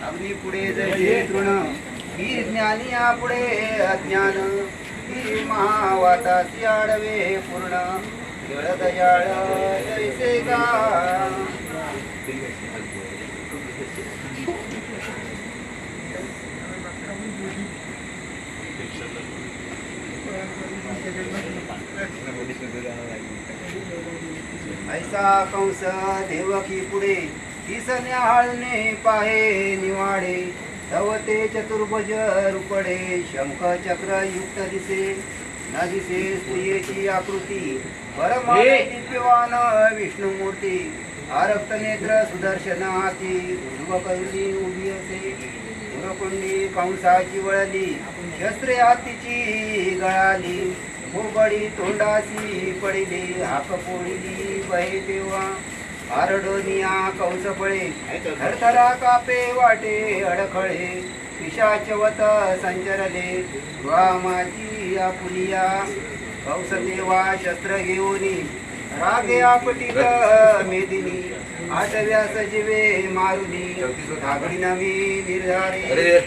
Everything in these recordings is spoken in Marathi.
अग्नी पुढे जय तृण ही ज्ञानी पुढे अज्ञान ही महावातासी आडवे पूर्ण केळ दयाळ जैसे का ऐसा कंस देवकी पुढे तीस न्याहाळणे पाहे निवाडे. तव ते चतुर्भुज रुपडे शंख चक्र युक्त दिसे. न दिसे स्त्रियेची आकृती परमाने दिव्यवान विष्णुमूर्ती. आरक्त नेत्र सुदर्शन हाती ध्रुव करुणी उभी असे. गुरकुंडी कंसाची वळली शस्त्रे हातीची गळाली. मोबडी तोंडासी पडिली हाक पोळिली बहे तेव्हा आरडोनिया कंस पळे थरथरा कापे वाटे अडखळे. पिशाचवत संचरले रामाची आपुलिया. कंस देवा शस्त्र घेऊनी रागे आपटीत मेदिनी. आठव्या सजीवे मारुनी धागडी नमी निर्धारे.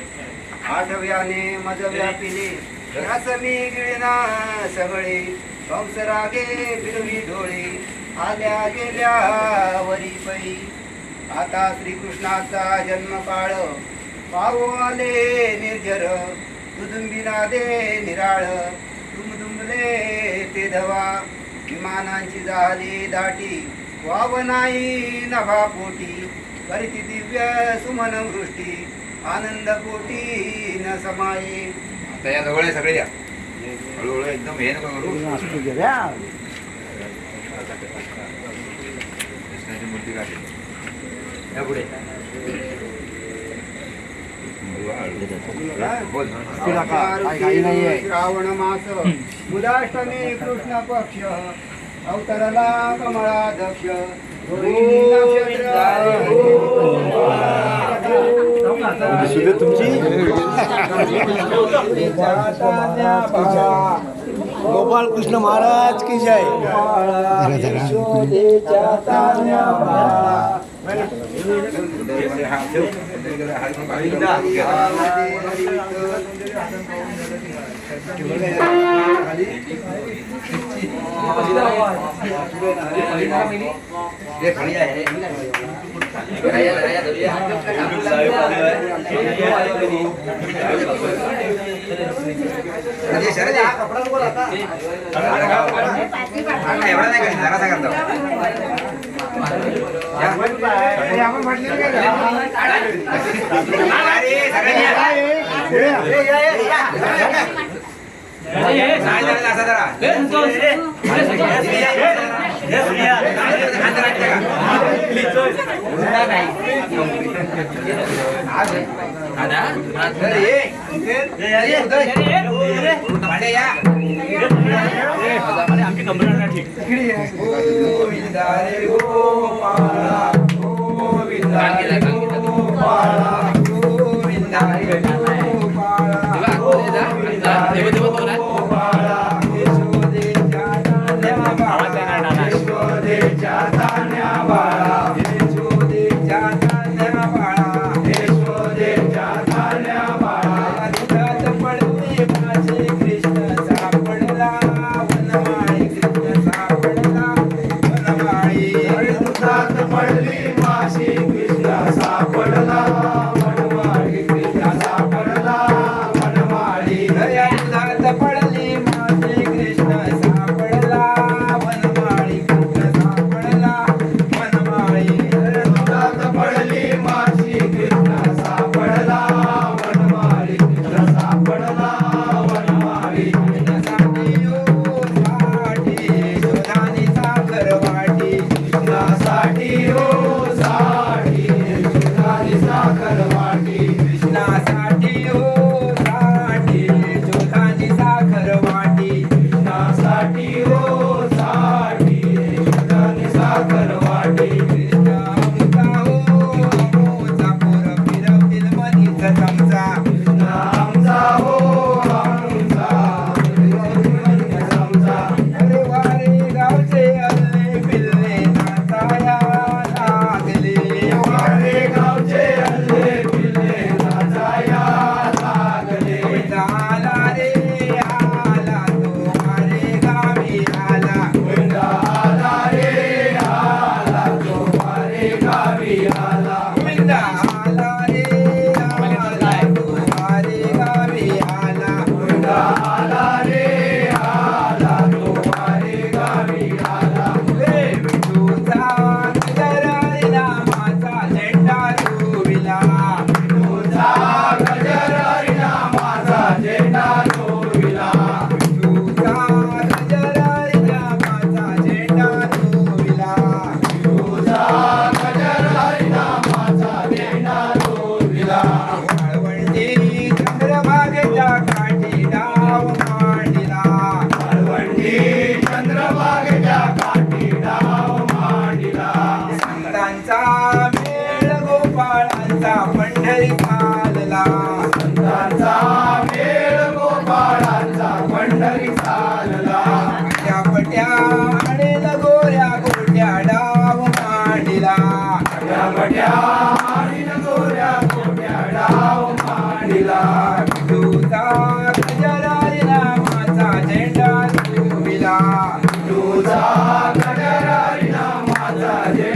आठव्याने मज व्यापिले घरासमी मी गिळना सगळे कंस रागे फिरवी डोळे. आल्या गेल्या वरी पै आता श्रीकृष्णाचा जन्म काळ पाहू आले निर्जर. दुदुंबिना दे निराळ. दुमदुमले ते धवा. विमानांची झाली दाटी. वाव नाही नभा पोटी. करीती दिव्य सुमन वृष्टी. आनंद कोटी न समाये. आता या जवळ आहे सगळे या हळूहळू एकदम हे नको करू. कृष्णाची मूर्ती काढली. या पुढे. बोल. श्रावण मास. मुदाष्टमी कृष्ण पक्ष. अवतरला कमळाध्यक्ष. रोहिणी नक्षत्र गोपाल कृष्ण महाराज की जय. एवढा नाही करायचं, जरा असा जरा. हात जरा गोविंदा रे गोपाला, गोविंदा रे गोपाला, गोविंदा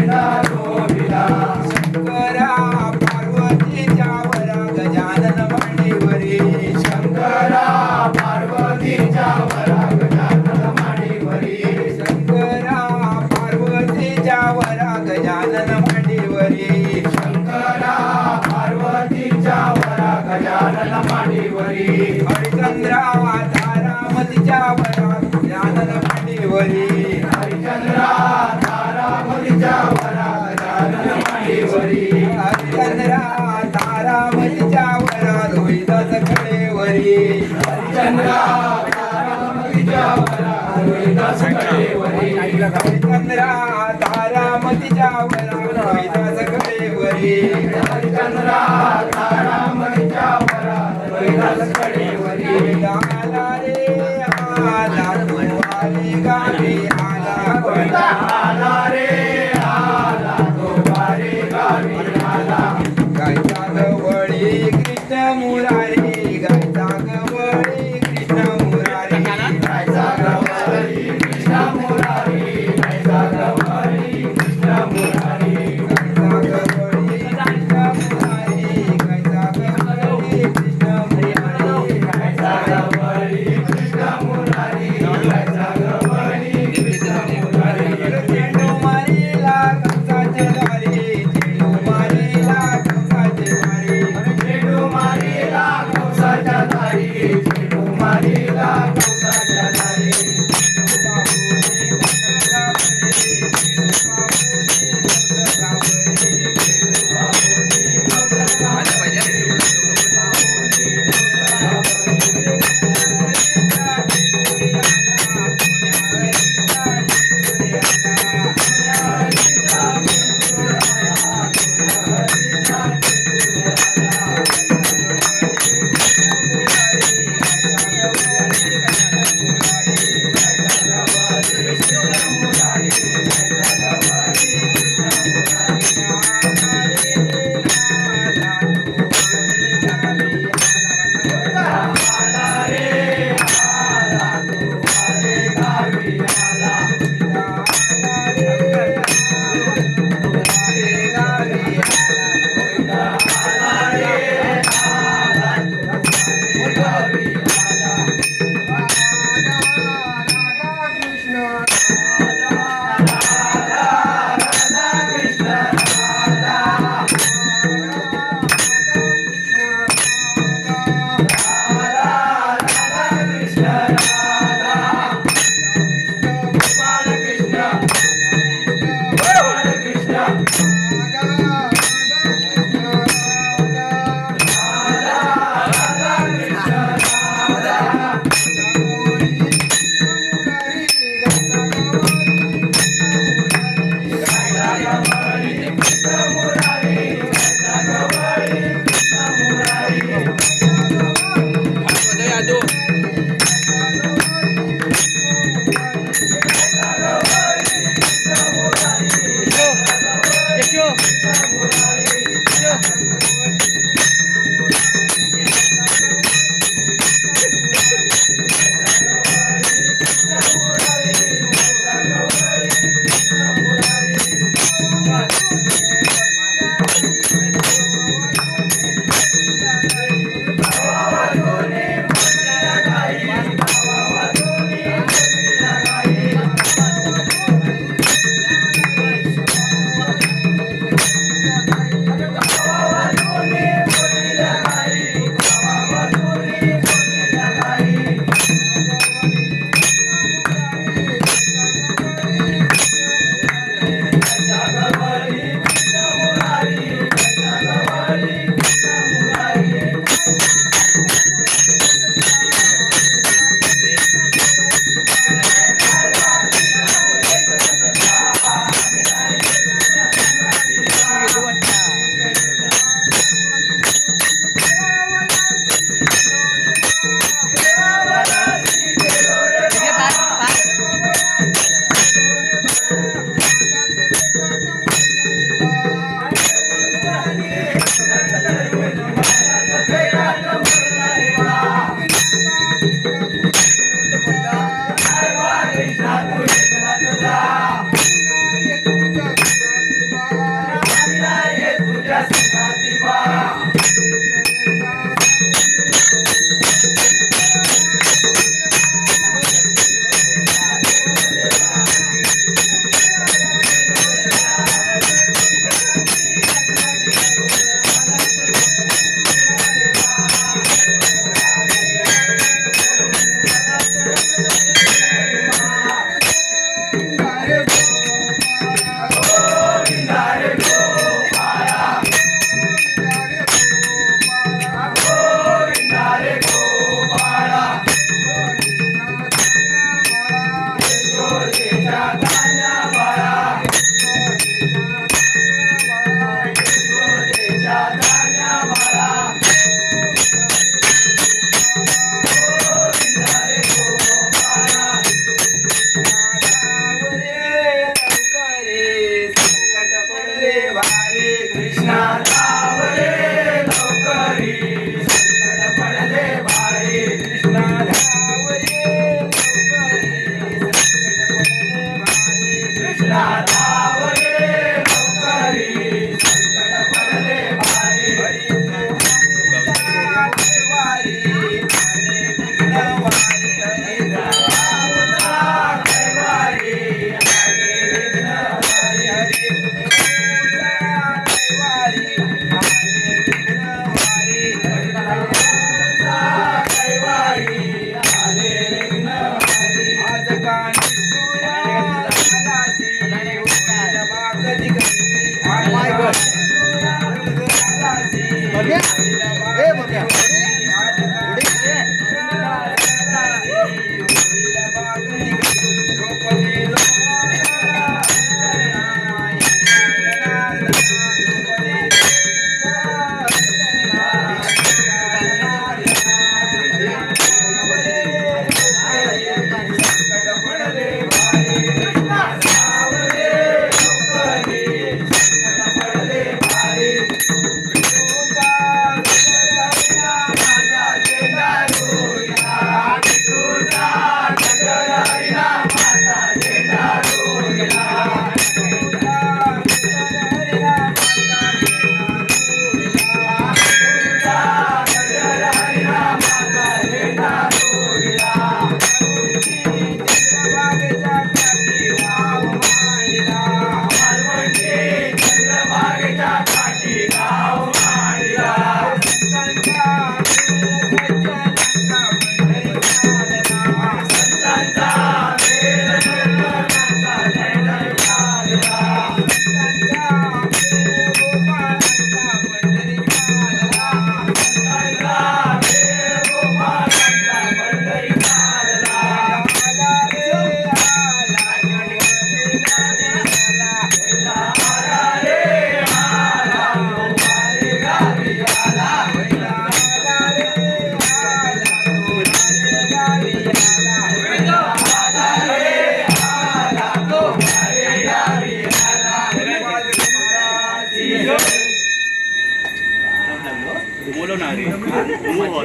Vila, Govila. तिच्या वरी चंद्रा तारामणीच्या वरा आला रे आला गावी आला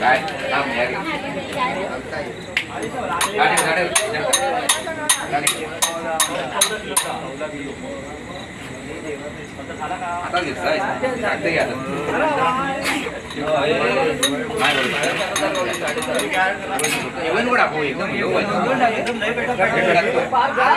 Right, I'm ready. Got it, got it. Got it. घ्या जेवण पण आपण एकदम एकदम माझा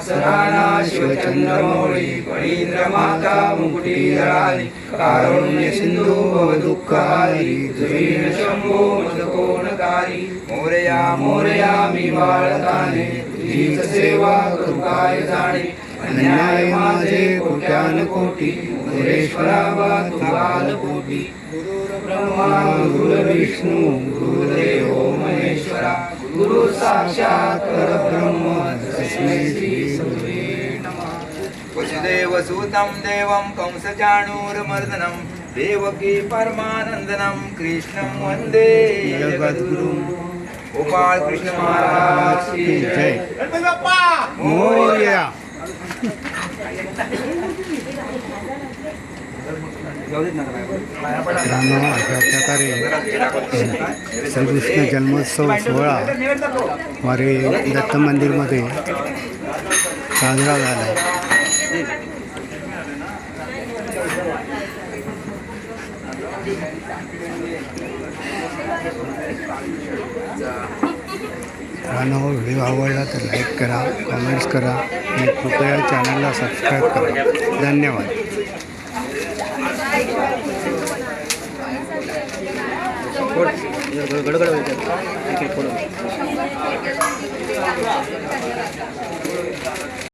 कैलास शिवचन्द्रमौळी शिवचंद्रमौळी मुकुटीधराणि माता मुकुटी धराली कारुण्य सिंधू भव दुःखारी तुझीण मदकोणकारी मोरया मोरया मी बाळकाने तुझीच सेवा करू काय जाणे? अन्याय माझे कोट्यान कोटी मुरेश्वरा वा तुझाल कोटी गुरुर्ब्रह्मा गुरुर्विष्णू गुरुदेव महेश्वरा. गुरु साक्षात परब्रह्म तस्मै श्री गुरुवे नमः। वसुदेवसुतं देवं कंसचाणूरमर्दनं देवकी परमानन्दनं कृष्णं वन्दे जगद्गुरुं गोपाळ कृष्ण महाराज की जय। मोरया! मित्रांनो अशा प्रकारे श्रीकृष्ण जन्मोत्सव सोहळा वारे दत्त मंदिरमध्ये साजरा झाला. आहे मित्रांनो व्हिडिओ आवडला तर लाईक करा कमेंट्स करा आणि कृपया चॅनलला सबस्क्राईब करा. धन्यवाद. ಕೊಡಿ ಗಡುಗಡೆ ಹೋಗ್ತಾರೆ ಕೊಡೋದು